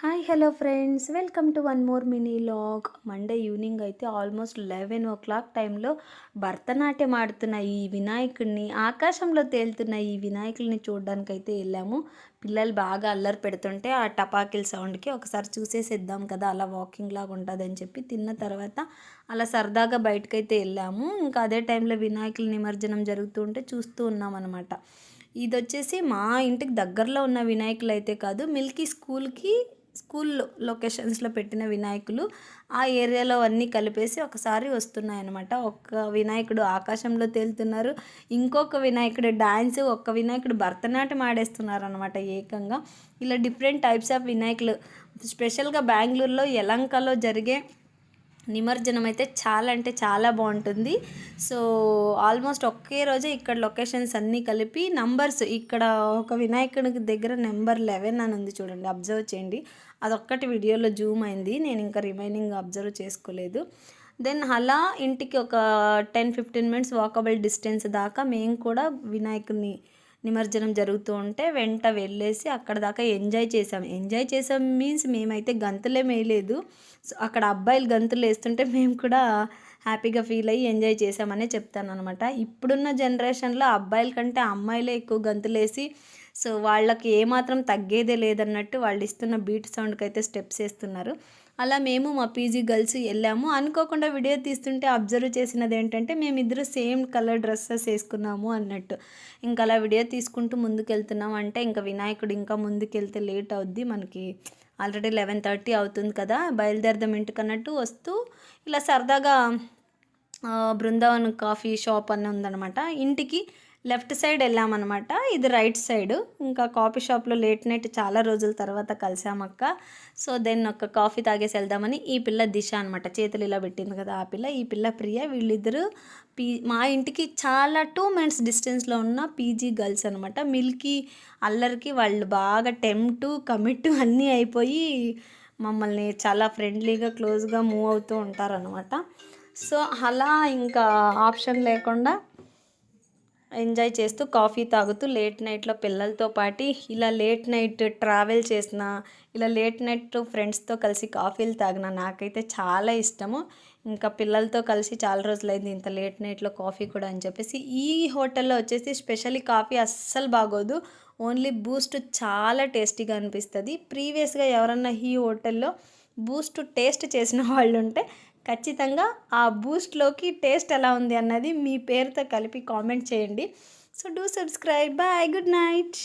Hi hello friends welcome to one more mini vlog Monday evening అయితే almost eleven o'clock టైంలో భరతనాట్యం ఆడుతున్న ఈ వినాయకుడిని ఆకాశంలో తేలుతున్న ఈ వినాయకుడిని చూడడానికి అయితే వెళ్ళాము. పిల్లలు బాగా అల్లరి పెడుతుంటే ఆ టపాకిల్ సౌండ్కి ఒకసారి చూసేసేద్దాం కదా అలా వాకింగ్ లాగా ఉంటుంది అని చెప్పి తిన్న తర్వాత అలా సరదాగా బయటకైతే వెళ్ళాము. ఇంకా అదే టైంలో వినాయకుల నిమజ్జనం జరుగుతూ ఉంటే చూస్తూ ఉన్నాం అనమాట ఇది వచ్చేసి మా ఇంటికి దగ్గరలో ఉన్న వినాయకులు అయితే కాదు మిల్కీ స్కూల్కి స్కూల్ లొకేషన్స్లో పెట్టిన వినాయకులు ఆ ఏరియాలో అన్నీ కలిపేసి ఒకసారి వస్తున్నాయి అనమాట ఒక్క వినాయకుడు ఆకాశంలో తేలుతున్నారు. ఇంకొక వినాయకుడు డ్యాన్స్ ఒక్క వినాయకుడు భరతనాట్యం ఆడేస్తున్నారు అనమాట ఏకంగా. ఇలా డిఫరెంట్ టైప్స్ ఆఫ్ వినాయకులు. స్పెషల్గా బెంగళూరులో యలంకలో జరిగే నిమజ్జనం అయితే చాలా అంటే చాలా బాగుంటుంది. సో ఆల్మోస్ట్ ఒకే రోజే ఇక్కడ లొకేషన్స్ అన్నీ కలిపి నంబర్స్ ఇక్కడ ఒక వినాయకుడికి దగ్గర నెంబర్ లెవెన్ అని ఉంది చూడండి అబ్జర్వ్ చేయండి. అదొక్కటి వీడియోలో జూమ్ అయింది నేను ఇంకా రిమైనింగ్ అబ్జర్వ్ చేసుకోలేదు. దెన్ అలా ఇంటికి ఒక ten fifteen minutes walkable distance దాకా మేము కూడా వినాయకుడిని నిమజ్జనం జరుగుతూ ఉంటే వెంట వెళ్ళేసి అక్కడ దాకా ఎంజాయ్ చేసాం ఎంజాయ్ చేసాం మీన్స్ మేమైతే గంతులే మేయలేదు సో అక్కడ అబ్బాయిలు గంతులు వేస్తుంటే మేము కూడా హ్యాపీగా ఫీల్ అయ్యి ఎంజాయ్ చేసామనే చెప్తాను అనమాట ఇప్పుడున్న జనరేషన్లో అబ్బాయిల కంటే అమ్మాయిలే ఎక్కువ గంతులేసి సో వాళ్ళకి ఏమాత్రం తగ్గేదే లేదన్నట్టు వాళ్ళు ఇస్తున్న బీట్ సౌండ్కి అయితే స్టెప్స్ వేస్తున్నారు. అలా మేము మా పీజీ గర్ల్స్ వెళ్ళాము. అనుకోకుండా వీడియో తీస్తుంటే అబ్జర్వ్ చేసినది ఏంటంటే మేమిద్దరు సేమ్ కలర్ డ్రెస్సెస్ వేసుకున్నాము అన్నట్టు. ఇంకా అలా వీడియో తీసుకుంటూ ముందుకెళ్తున్నాం అంటే ఇంకా వినాయకుడు ఇంకా ముందుకెళ్తే లేట్ అవుద్ది. మనకి ఆల్రెడీ లెవెన్ థర్టీ అవుతుంది కదా బయలుదేరదాం ఇంటికి అన్నట్టు వస్తూ ఇలా సరదాగా బృందావన్ కాఫీ షాప్ అని ఉందన్నమాట. ఇంటికి లెఫ్ట్ సైడ్ వెళ్ళామన్నమాట. ఇది రైట్ సైడ్. ఇంకా కాఫీ షాప్లో లేట్ నైట్ చాలా రోజుల తర్వాత కలిసామక్క. సో దెన్ ఒక కాఫీ తాగేసి వెళ్దామని ఈ పిల్ల దిశ అనమాట చేతులు ఇలా పెట్టింది కదా ఆ పిల్ల. ఈ పిల్ల ప్రియ. వీళ్ళిద్దరూ పీ మా ఇంటికి చాలా టూ మినిట్స్ డిస్టెన్స్లో ఉన్న పీజీ గర్ల్స్ అనమాట మిల్కీ అల్లరికి వాళ్ళు బాగా టెంప్ట్ కమిట్ అన్నీ అయిపోయి మమ్మల్ని చాలా ఫ్రెండ్లీగా క్లోజ్గా మూవ్ అవుతూ ఉంటారనమాట సో అలా ఇంకా ఆప్షన్ లేకుండా ఎంజాయ్ చేస్తూ కాఫీ తాగుతూ లేట్ నైట్లో పిల్లలతో పాటు ఇలా లేట్ నైట్ ట్రావెల్ చేసిన ఇలా లేట్ నైట్ ఫ్రెండ్స్తో కలిసి కాఫీలు తాగిన నాకైతే చాలా ఇష్టము. ఇంకా పిల్లలతో కలిసి చాలా రోజులైంది ఇంత లేట్ నైట్లో కాఫీ కూడా అని చెప్పేసి. ఈ హోటల్లో వచ్చేసి స్పెషల్లీ కాఫీ అస్సలు బాగోదు. ఓన్లీ బూస్ట్ చాలా టేస్టీగా అనిపిస్తుంది. ప్రీవియస్గా ఎవరన్నా ఈ హోటల్లో బూస్ట్ టేస్ట్ చేసిన వాళ్ళు ఉంటే ఖచ్చితంగా ఆ బూస్ట్లోకి టేస్ట్ ఎలా ఉంది అన్నది మీ పేరుతో కలిపి కామెంట్ చేయండి. So do subscribe bye good night